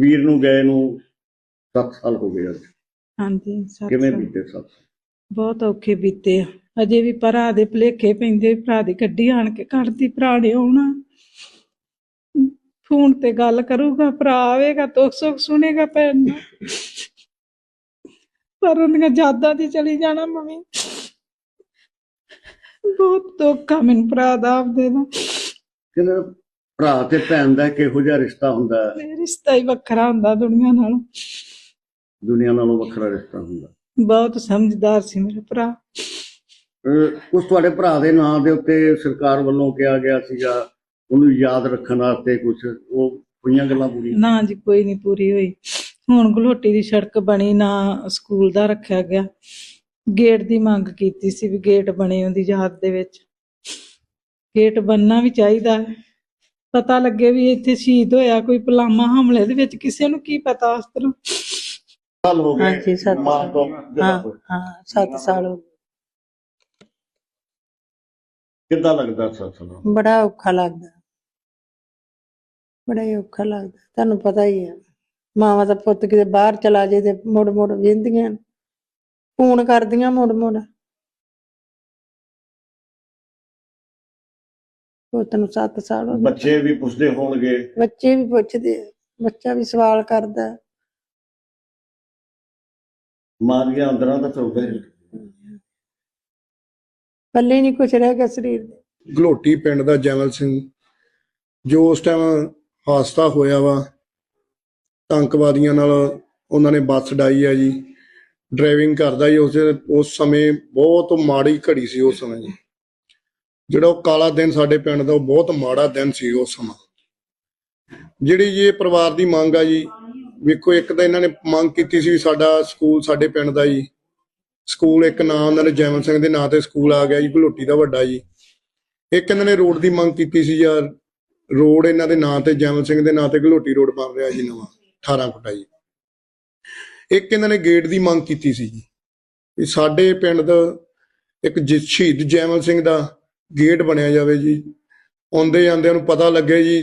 ਵੀਰ ਨੂੰ ਗਏ ਨੂੰ 7 ਸਾਲ ਹੋ ਗਏ ਅੱਜ। ਹਾਂਜੀ ਸੱਤ ਕਿਵੇਂ ਸਾਲ। ਬੀਤੇ 7 ਸਾਲ? ਬਹੁਤ ਔਖੇ ਬੀਤੇ ਆ। ਅਜੇ ਵੀ ਭਰਾ ਦੇ ਭਲੇਖੇ ਪੈਂਦੇ ਭਰਾ ਦੀ ਗੱਡੀ ਆਣ ਕੇ ਕੱਢਦੀ ਭਰਾ ਨੇ ਆਉਣਾ। ਫੋਨ ਤੇ ਗੱਲ ਕਰੂਗਾ ਭਰਾ ਆਵੇਗਾ ਦੁੱਖ ਸੁੱਖ ਸੁਣੇਗਾ ਭੈਣ ਦਾ। ਪਰ ਉਹਦੀਆਂ ਯਾਦਾਂ ਦੀ ਚਲੀ ਜਾਣਾ ਮੰਮੀ। ਬਹੁਤ ਦੁੱਖ ਆ ਮੈਨੂੰ ਭਰਾ ਦਾ ਆਪਦੇ ਦਾ। ਕਹਿੰਦੇ ਭਰਾ ਤੇ ਭੈਣ ਦਾ ਕਿਹੋ ਜਿਹਾ ਰਿਸ਼ਤਾ ਹੁੰਦਾ? ਹੈ ਇਹ ਰਿਸ਼ਤਾ ਹੀ ਵੱਖਰਾ ਹੁੰਦਾ ਦੁਨੀਆ ਨਾਲੋਂ। ਦੁਨੀਆ ਨਾਲੋਂ ਵੱਖਰਾ ਰਿਸ਼ਤਾ ਹੁੰਦਾ। ਬਹੁਤ ਸਮਝਦਾਰ ਸੀ ਮੇਰਾ ਭਰਾ। ਅਹ ਉਸ ਤੁਹਾਡੇ ਭਰਾ ਦੇ ਨਾਂ ਦੇ ਉੱਤੇ ਸਰਕਾਰ ਵੱਲੋਂ ਕਿਹਾ ਗਿਆ ਸੀਗਾ ਉਹਨੂੰ ਯਾਦ ਰੱਖਣ ਵਾਸਤੇ ਕੁਝ ਉਹ ਹੋਈਆਂ ਗੱਲਾਂ ਪੂਰੀਆਂ? ਨਾ ਜੀ ਕੋਈ ਨਹੀਂ ਪੂਰੀ ਹੋਈ। ਹੁਣ ਗਲੋਟੀ ਦੀ ਸੜਕ ਬਣੀ ਨਾ ਸਕੂਲ ਦਾ ਰੱਖਿਆ ਗਿਆ। ਗੇਟ ਦੀ ਮੰਗ ਕੀਤੀ ਸੀ ਵੀ ਗੇਟ ਬਣੇ ਉਹਦੀ ਯਾਦ ਦੇ ਵਿੱਚ। ਗੇਟ ਬਣਨਾ ਵੀ ਚਾਹੀਦਾ ਹੈ। ਪਤਾ ਲੱਗੇ ਵੀ ਇੱਥੇ ਸ਼ਹੀਦ ਹੋਇਆ ਕੋਈ ਪਲਾਮਾ ਹਮਲੇ ਦੇ ਵਿੱਚ ਕਿਸੇ ਨੂੰ ਕੀ ਪਤਾ ਉਸ ਤਰ੍ਹਾਂ ਸਾਲ ਹੋ ਗਏ। ਹਾਂਜੀ, ਸੱਤ ਮਾਂ ਸਾਲ। ਤੋਂ ਹਾਂ ਹਾਂ 7 ਸਾਲ ਹੋ ਗਏ। ਕਿੱਦਾਂ ਲੱਗਦਾ ਬੜਾ ਔਖਾ ਲੱਗਦਾ। ਬੜਾ ਹੀ ਔਖਾ ਲੱਗਦਾ। ਤੁਹਾਨੂੰ ਪਤਾ ਹੀ ਹੈ ਮਾਵਾਂ ਦਾ ਪੁੱਤ ਕਿਤੇ ਬਾਹਰ ਚਲਾ ਜੇ ਤੇ ਮੁੜ ਮੁੜ ਵੇਂਦੀਆਂ ਫੋਨ ਕਰਦੀਆਂ ਮੁੜ ਮੁੜ ਪੁੱਤ ਨੂੰ 7 ਸਾਲ ਹੋ ਗਏ। ਬੱਚੇ ਵੀ ਪੁੱਛਦੇ ਹੋਣਗੇ। ਬੱਚੇ ਵੀ ਪੁੱਛਦੇ ਆ ਬੱਚਾ ਵੀ ਸਵਾਲ ਕਰਦਾ। ਹੈ। ਮਾਂ ਦੀਆਂ ਅੰਦਰਾਂ ਦਾ ਚੌਕਾ ਪੱਲੇ ਨਹੀਂ ਕੁਛ ਰਹਿ ਗਿਆ ਸਰੀਰ ਦੇ। ਗਲੋਟੀ ਪਿੰਡ ਦਾ ਜੈਮਲ ਸਿੰਘ ਜੋ ਉਸ ਟਾਈਮ ਹਾਦਸਾ ਹੋਇਆ ਵਾ ਆਤੰਕਵਾਦੀਆਂ ਨਾਲ ਉਹਨਾਂ ਨੇ ਬੱਸ ਡਾਈ ਆ ਜੀ। ਡਰਾਈਵਿੰਗ ਕਰਦਾ ਜੀ ਉਸ ਉਸ ਸਮੇਂ ਬਹੁਤ ਮਾੜੀ ਘੜੀ ਸੀ ਉਸ ਸਮੇਂ ਜੀ। ਜਿਹੜਾ ਉਹ ਕਾਲਾ ਦਿਨ ਸਾਡੇ ਪਿੰਡ ਦਾ, ਉਹ ਬਹੁਤ ਮਾੜਾ ਦਿਨ ਸੀ ਉਸ ਸਮਾਂ। ਜਿਹੜੀ ਜੀ ਪਰਿਵਾਰ ਦੀ ਮੰਗ ਆ ਜੀ, ਵੇਖੋ ਇੱਕ ਤਾਂ ਇਹਨਾਂ ਨੇ ਮੰਗ ਕੀਤੀ ਸੀ ਵੀ ਸਾਡਾ ਸਕੂਲ ਸਾਡੇ ਪਿੰਡ ਦਾ ਜੀ। ਸਕੂਲ ਇੱਕ ਨਾਂ ਉਹਨਾਂ ਨੇ, ਜੈਮਲ ਸਿੰਘ ਦੇ ਨਾਂ ਤੇ ਸਕੂਲ ਆ ਗਿਆ ਜੀ, ਘਲੋਟੀ ਦਾ ਵੱਡਾ ਜੀ। ਇੱਕ ਇਹਨਾਂ ਨੇ ਰੋਡ ਦੀ ਮੰਗ ਕੀਤੀ ਸੀ ਯਾਰ, ਰੋਡ ਇਹਨਾਂ ਦੇ ਨਾਂ ਤੇ, ਜੈਮਲ ਸਿੰਘ ਦੇ ਨਾਂ ਤੇ ਘਲੋਟੀ ਰੋਡ ਬਣ ਰਿਹਾ ਜੀ ਨਵਾਂ 18 ਫੁੱਟਾ ਜੀ। ਇੱਕ ਇਹਨਾਂ ਨੇ ਗੇਟ ਦੀ ਮੰਗ ਕੀਤੀ ਸੀ ਜੀ ਸਾਡੇ ਪਿੰਡ ਦਾ ਇੱਕ ਸ਼ਹੀਦ ਜੈਮਲ ਸਿੰਘ ਦਾ ਗੇਟ ਬਣਿਆ ਜਾਵੇ ਜੀ। ਆਉਂਦੇ ਜਾਂਦਿਆਂ ਨੂੰ ਪਤਾ ਲੱਗੇ ਜੀ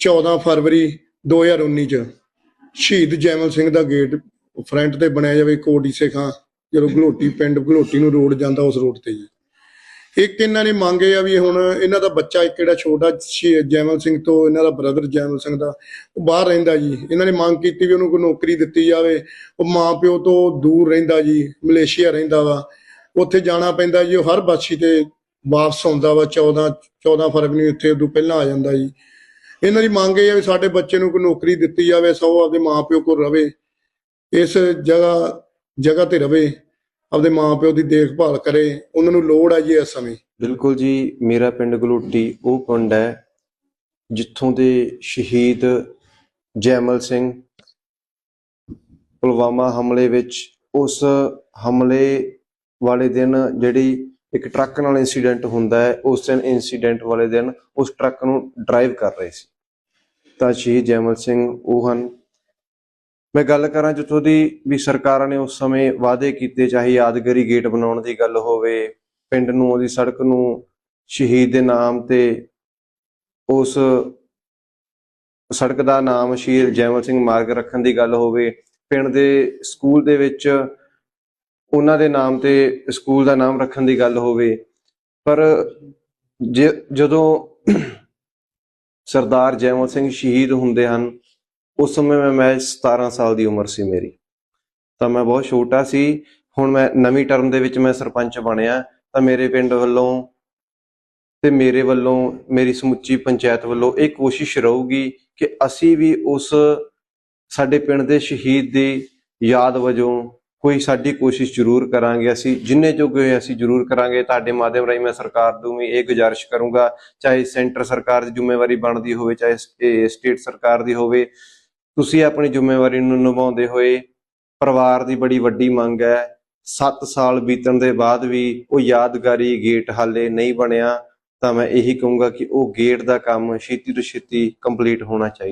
14 ਫਰਵਰੀ 2019 ਚ ਸ਼ਹੀਦ ਜੈਮਲ ਸਿੰਘ ਦਾ ਗੇਟ ਫਰੰਟ ਤੇ ਬਣਿਆ ਜਾਵੇ ਕੋਟੀ ਸੇਖਾਂ ਜਦੋਂ ਘਲੋਟੀ, ਪਿੰਡ ਘਲੋਟੀ ਨੂੰ ਰੋਡ ਜਾਂਦਾ ਉਸ ਰੋਡ ਤੇ ਜੀ। ਇੱਕ ਇਹਨਾਂ ਨੇ ਮੰਗੇ ਆ ਵੀ ਹੁਣ ਇਹਨਾਂ ਦਾ ਬੱਚਾ ਇੱਕ ਜਿਹੜਾ ਛੋਟਾ ਸ਼ਹੀਦ ਜੈਮਲ ਸਿੰਘ ਤੋਂ ਇਹਨਾਂ ਦਾ ਬ੍ਰਦਰ ਜੈਮਲ ਸਿੰਘ ਦਾ, ਉਹ ਬਾਹਰ ਰਹਿੰਦਾ ਜੀ। ਇਹਨਾਂ ਨੇ ਮੰਗ ਕੀਤੀ ਵੀ ਉਹਨੂੰ ਕੋਈ ਨੌਕਰੀ ਦਿੱਤੀ ਜਾਵੇ। ਉਹ ਮਾਂ ਪਿਓ ਤੋਂ ਦੂਰ ਰਹਿੰਦਾ ਜੀ, ਮਲੇਸ਼ੀਆ ਰਹਿੰਦਾ ਵਾ। ਉੱਥੇ ਜਾਣਾ ਪੈਂਦਾ ਜੀ, ਉਹ ਹਰ ਬਾਛੀ ਤੇ ਵਾਪਸ ਆਉਂਦਾ ਵਾ 14 14 ਫਰਵਰੀ ਨੂੰ ਇੱਥੇ ਉਦੋਂ ਪਹਿਲਾਂ ਆ ਜਾਂਦਾ ਜੀ। ਇਹਨਾਂ ਦੀ ਮੰਗ ਇਹ ਆ ਵੀ ਸਾਡੇ ਬੱਚੇ ਨੂੰ ਕੋਈ ਨੌਕਰੀ ਦਿੱਤੀ ਜਾਵੇ ਸੋ ਆਪਦੇ ਮਾਂ ਪਿਓ ਕੋਲ ਰਵੇ, ਇਸ ਜਗ੍ਹਾ ਜਗ੍ਹਾ ਤੇ ਰਵੇ, ਆਪਦੇ ਮਾਂ ਪਿਓ ਦੀ ਦੇਖਭਾਲ ਕਰੇ, ਉਹਨਾਂ ਨੂੰ ਲੋੜ ਹੈ ਜੀ ਇਸ ਸਮੇਂ। ਬਿਲਕੁਲ ਜੀ, ਮੇਰਾ ਪਿੰਡ ਗਲੋਟੀ, ਉਹ ਪਿੰਡ ਹੈ, ਜਿੱਥੋਂ ਦੇ ਸ਼ਹੀਦ ਜੈਮਲ ਸਿੰਘ ਪੁਲਵਾਮਾ ਹਮਲੇ ਵਿੱਚ, ਉਸ ਹਮਲੇ ਵਾਲੇ ਦਿਨ ਜਿਹੜੀ ਇੱਕ ਟਰੱਕ ਨਾਲ ਇਨਸੀਡੈਂਟ ਹੁੰਦਾ ਹੈ, ਉਸ ਦਿਨ ਇਨਸੀਡੈਂਟ ਵਾਲੇ ਦਿਨ ਉਸ ਟਰੱਕ ਨੂੰ ਡਰਾਈਵ ਕਰ ਰਹੇ ਸੀ। ਤਾਂ ਸ਼ਹੀਦ ਜੈਮਲ ਸਿੰਘ ਉਹ ਹਨ। ਮੈਂ ਗੱਲ ਕਰਾਂ ਜਿੱਥੋਂ ਦੀ ਵੀ ਸਰਕਾਰਾਂ ਨੇ ਉਸ ਸਮੇਂ ਵਾਅਦੇ ਕੀਤੇ, ਚਾਹੇ ਯਾਦਗਾਰੀ ਗੇਟ ਬਣਾਉਣ ਦੀ ਗੱਲ ਹੋਵੇ, ਪਿੰਡ ਨੂੰ, ਉਹਦੀ ਸੜਕ ਨੂੰ, ਸ਼ਹੀਦ ਦੇ ਨਾਮ ਤੇ ਉਸ ਸੜਕ ਦਾ ਨਾਮ ਸ਼ਹੀਦ ਜੈਮਲ ਸਿੰਘ ਮਾਰਗ ਰੱਖਣ ਦੀ ਗੱਲ ਹੋਵੇ, ਪਿੰਡ ਦੇ ਸਕੂਲ ਦੇ ਵਿੱਚ ਉਹਨਾਂ ਦੇ ਨਾਮ ਤੇ ਸਕੂਲ ਦਾ ਨਾਮ ਰੱਖਣ ਦੀ ਗੱਲ ਹੋਵੇ, ਪਰ ਜੇ- ਜਦੋਂ ਸਰਦਾਰ ਜੈਮਲ ਸਿੰਘ ਸ਼ਹੀਦ ਹੁੰਦੇ ਹਨ, ਉਸ ਸਮੇਂ ਮੈਂ ਮੈਂ 17 ਸਾਲ ਦੀ ਉਮਰ ਸੀ ਮੇਰੀ। ਤਾਂ ਮੈਂ ਬਹੁਤ ਛੋਟਾ ਸੀ, ਹੁਣ ਮੈਂ ਨਵੀਂ ਟਰਮ ਦੇ ਵਿੱਚ ਮੈਂ ਸਰਪੰਚ ਬਣਿਆ, ਤਾਂ ਮੇਰੇ ਪਿੰਡ ਵੱਲੋਂ ਤੇ ਮੇਰੇ ਵੱਲੋਂ, ਮੇਰੀ ਸਮੁੱਚੀ ਪੰਚਾਇਤ ਵੱਲੋਂ ਇਹ ਕੋਸ਼ਿਸ਼ ਰਹੂਗੀ ਕਿ ਅਸੀਂ ਵੀ ਉਸ ਸਾਡੇ ਪਿੰਡ ਦੇ ਸ਼ਹੀਦ ਦੀ ਯਾਦ ਵਜੋਂ ਕੋਈ ਸਾਡੀ ਕੋਸ਼ਿਸ਼ ਜ਼ਰੂਰ ਕਰਾਂਗੇ ਅਸੀਂ, ਜਿੰਨੇ ਜੋਗੇ ਹੋਏ ਅਸੀਂ ਜ਼ਰੂਰ ਕਰਾਂਗੇ। ਤੁਹਾਡੇ ਮਾਧਿਅਮ ਰਾਹੀਂ ਮੈਂ ਸਰਕਾਰ ਨੂੰ ਵੀ ਇਹ ਗੁਜ਼ਾਰਿਸ਼ ਕਰੂੰਗਾ, ਚਾਹੇ ਸੈਂਟਰ ਸਰਕਾਰ ਦੀ ਜ਼ਿੰਮੇਵਾਰੀ ਬਣਦੀ ਹੋਵੇ, ਚਾਹੇ ਸਟੇਟ ਸਰਕਾਰ ਦੀ ਹੋਵੇ, ਤੁਸੀਂ ਆਪਣੀ ਜ਼ਿੰਮੇਵਾਰੀ ਨੂੰ ਨਿਭਾਉਂਦੇ ਹੋਏ ਪਰਿਵਾਰ ਦੀ ਬੜੀ ਵੱਡੀ ਮੰਗ ਹੈ। 7 ਸਾਲ ਬੀਤਣ ਦੇ ਬਾਅਦ ਵੀ ਉਹ ਯਾਦਗਾਰੀ ਗੇਟ ਹਾਲੇ ਨਹੀਂ ਬਣਿਆ, ਤਾਂ ਮੈਂ ਇਹੀ ਕਹੂੰਗਾ ਕਿ ਉਹ ਗੇਟ ਦਾ ਕੰਮ ਛੇਤੀ ਤੋਂ ਛੇਤੀ ਕੰਪਲੀਟ ਹੋਣਾ ਚਾਹੀਦਾ।